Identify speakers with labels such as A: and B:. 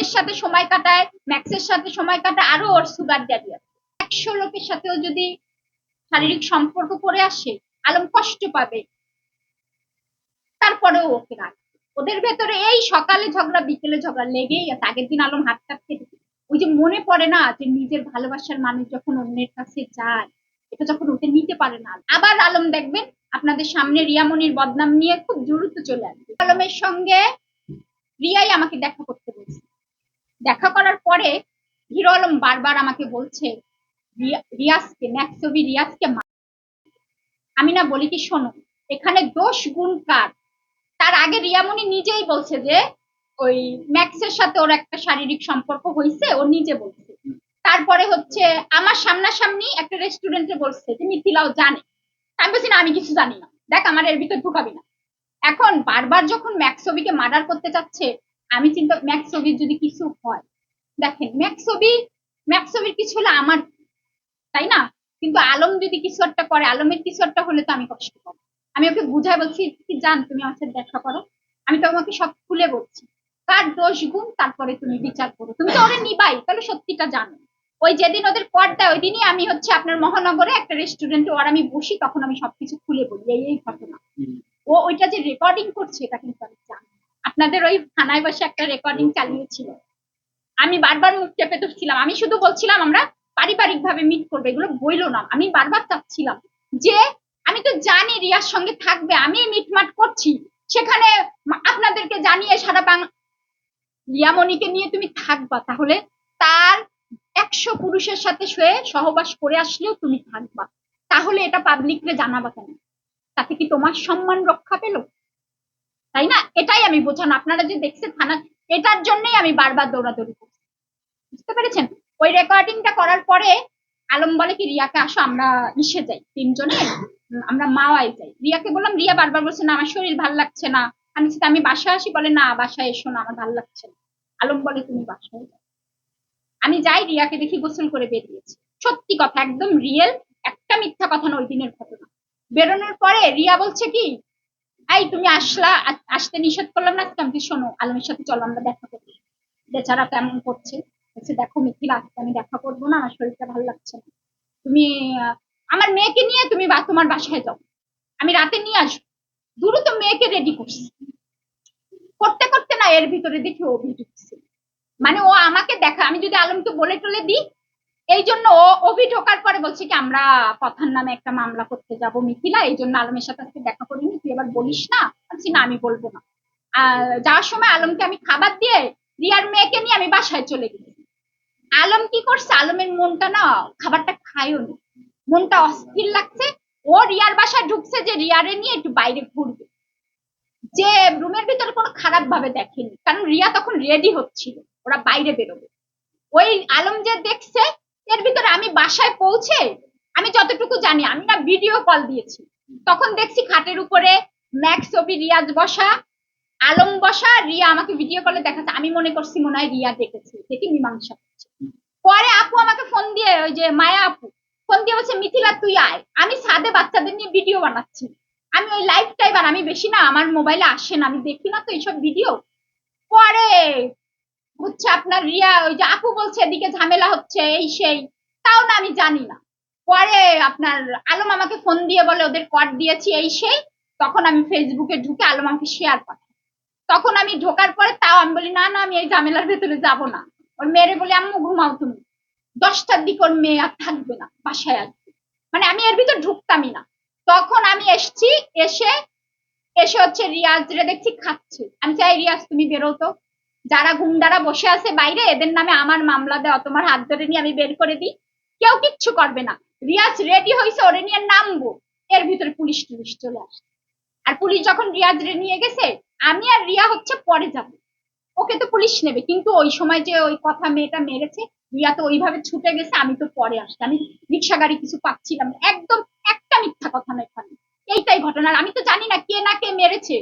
A: আলমের সাথে সময় কাটায়, ম্যাক্সের সাথে সময় কাটায়, আরও ওর সুগার ড্যাডি আছে। একশো লোকের সাথেও যদি শারীরিক সম্পর্ক করে আসে, আলম কষ্ট পাবে। তারপরেও ওকে রাখবে ওদের ভেতরে এই সকালে ঝগড়া, বিকেলে ঝগড়া লেগেই আছে। আগের দিন আলম হাত কাট খেতে ওই যে মনে পড়ে না যে নিজের ভালোবাসার মানুষ যখন অন্যের কাছে যায়, এটা যখন ওকে নিতে পারে না। আবার আলম দেখবেন, আপনাদের সামনে রিয়ামনির বদনাম নিয়ে খুব দ্রুত চলে আসবে। আলমের সঙ্গে রিয়াই আমাকে দেখা করতে বলছে। দেখা করার পরে হিরো আলম বারবার আমাকে বলছে রিয়াজকে ম্যাক্সবি রিয়াজকে আমি না বলি কি শোনো এখানে দোষ গুণ কার? তার আগে রিয়ামণি নিজেই বলছে যে ওই ম্যাক্সের সাথে ওর একটা শারীরিক সম্পর্ক হয়েছে ও নিজে বলছে। তারপরে হচ্ছে আমার সামনাসামনি একটা রেস্টুরেন্টে বলছে যে মিথিলাও জানে? আমি বলছি না আমি কিছু জানি না। দেখ আমার এর ভিতর ঢুকাবি না। এখন বারবার যখন ম্যাক্সবিকে মার্ডার করতে চাচ্ছে আমি চিন্তা ম্যাক্সবির যদি কিছু হয় দেখেন ম্যাক্সবি ম্যাক্সবির কিছু হলে আমার তাই না? কিন্তু আলম যদি কিছু একটা করে আলমের কিছু একটা হলে তো আমি কষ্ট পাবো। আমি ওকে বুঝাই বলছি কি জান তুমি আমার সাথে দেখা করো। আমি তোমাকে সব খুলে বলছি। কার দোষ গুণ তারপরে তুমি বিচার করো। তুমি তো ওরে নিবাই তাহলে সত্যিটা জানো। ওই যেদিন ওদের পর্দা ওই দিনই আমি হচ্ছে আপনার মহানগরে একটা রেস্টুরেন্টে ওর আমি বসি তখন আমি সবকিছু খুলে বলি। এই এই ঘটনা। ও ওইটা যে রেকর্ডিং করছে এটা কিন্তু আমি জানি আপনাদের ওই থানায় বসে একটা রেকর্ডিং চালিয়েছিল। আমি বারবার মুখ চেপে ধরছিলাম। আমি শুধু বলছিলাম, আমরা পারিবারিক ভাবে মিট করব। এগুলো বইলো না। আমি বারবার চাচ্ছিলাম যে, আমি তো জানি রিয়ার সঙ্গে থাকবে। আমি মিটমাট করছি। সেখানে আপনাদেরকে জানিয়ে সারা বাংলা রিয়ামণিকে নিয়ে তুমি থাকবা তাহলে তার একশো পুরুষের সাথে শুয়ে সহবাস করে আসলেও তুমি থাকবা। তাহলে এটা পাবলিকরে জানাবা কেন? তাতে কি তোমার সম্মান রক্ষা পেল? তাই না? এটাই আমি বোঝানো। আপনারা যে দেখছেন থানা, এটার জন্যই আমি বারবার দৌড়াদৌড়ি করছি। বুঝতে পেরেছেন? ওই রেকর্ডিংটা করার পরে আলম বলে কি, রিয়াকে আসো, আমরা ইসে যাই। তিনজনে আমরা মাওয়ায় যাই। রিয়াকে বললাম, রিয়া বারবার বলছে, না, আমার শরীর ভালো লাগছে না। আমি আমি বাসায় আসি? বলে, না, বাসায় এসো না, আমার ভালো লাগছে না। আলম বলে, তুমি বাসায় যাও। আমি যাই, রিয়াকে দেখি গোসল করে বেরিয়েছি সত্যি কথা, একদম রিয়েল একটা মিথ্যা কথা না, ওই দিনের ঘটনা। বেরোনোর পরে রিয়া বলছে কি এই, তুমি আসলা আসতে নিষেধ করলাম না? আমি শোনো, আলমের সাথে চলো, আমরা দেখা করি বেচারা কেমন করছে? বলছে, দেখো, মিথিলা আমি দেখা করব না, আমার শরীরটা ভালো লাগছে না। তুমি আমার মেয়েকে নিয়ে তুমি বা, তোমার বাসায় যাও। আমি রাতে নিয়ে আসব। দ্রুত মেয়েকে রেডি করছি। করতে করতে না, এর ভিতরে দেখি ও ঢুকছে মানে ও আমাকে দেখা, আমি যদি আলমকে বলে টলে দিই এই জন্য অভি ঢোকার পরে বলছে কি, আমরা কথার নামে একটা মামলা করতে যাব মিথিলা এই জন্য আলমের সাথে আজকে দেখা করিনি, তুই এবার বলিস না? বলছি, না, আমি বলব না। যাওয়ার সময় আলমকে আমি খাবার দিয়ে রিয়ার মেয়েকে নিয়ে আমি বাসায় চলে গেছি। আলম কি করছে? আলমের মনটা না, খাবারটা খায়ও নি। মনটা অস্থির লাগছে। ও রিয়ার বাসায় ঢুকছে যে রিয়ারে নিয়ে একটু বাইরে ঘুরবে। যে রুমের ভিতরে কোনো খারাপ ভাবে দেখেনি। কারণ রিয়া তখন রেডি হচ্ছিল। ওরা বাইরে বেরোবে। ওই আলম যে দেখছে এর ভিতরে আমি বাসায় পৌঁছে আমি যতটুকু জানি, আমি না ভিডিও কল দিয়েছি। তখন দেখছি খাটের উপরে ম্যাক্স ছবি রিয়াজ বসা, আলম বসা, রিয়া আমাকে ভিডিও কলে দেখাচ্ছে। আমি মনে করছি মনে হয় রিয়া দেখেছি, দেখি মীমাংসা করছে। পরে আপু আমাকে ফোন দিয়ে, ওই যে মায়া আপু ফোন দিয়ে বলছে, মিথিলা, তুই আয়। আমি ছাদে বাচ্চাদের নিয়ে ভিডিও বানাচ্ছি। আমি ওই লাইভ টাইবার আমি বেশি না, আমার মোবাইলে আসে না। আমি দেখি না তো এইসব ভিডিও পরে হচ্ছে আপনার রিয়া ওই যে আপু বলছে এদিকে ঝামেলা হচ্ছে, এই সেই। তাও না আমি জানি না। পরে আপনার আলম আমাকে ফোন দিয়ে বলে, ওদের কর দিয়েছি, এই সেই। তখন আমি ফেসবুকে ঢুকে আলম আমাকে শেয়ার পাঠাই তখন আমি ঢোকার পরে তাও আমি বলি, না না, আমি এই ঝামেলার ভেতরে যাব না। ওর মেয়েরে বলি, আম্মু, ঘুমাও তুমি। দশটার দিকে ওর মেয়ে আর থাকবে না, বাসায় আসবে। মানে আমি এর ভিতর ঢুকতামই না। তখন আমি এসছি, এসে এসে হচ্ছে রিয়াজ রে দেখছি খাচ্ছে। আমি চাই, রিয়াজ, তুমি বেরো তো। যারা গুন্ডারা বসে আছে বাইরে, এদের নামে আমার মামলা দেওয়া, তোমার হাত ধরে নিয়ে আমি বের করে দিই। কেউ কিচ্ছু করবে না। রিয়াজ রেডি হয়েছে ওরে নিয়ে নামবো এর ভিতরে পুলিশ টুলিশ চলে আসে। আর পুলিশ যখন রিয়াজ রে নিয়ে গেছে, আমি আর রিয়া হচ্ছে পরে যাব। ওকে তো পুলিশ নেবে, কিন্তু ওই সময় যে ওই কথা মেয়েটা মেরেছে, রিয়া তো ওইভাবে ছুটে গেছে, আমি তো পরে আসছি। আমি রিক্সা গাড়ি কিছু পাচ্ছিলাম। একদম একটা মিথ্যা কথা না এখানে। এইটাই ঘটনা। আমি তো জানি না কে না কে মেরেছে।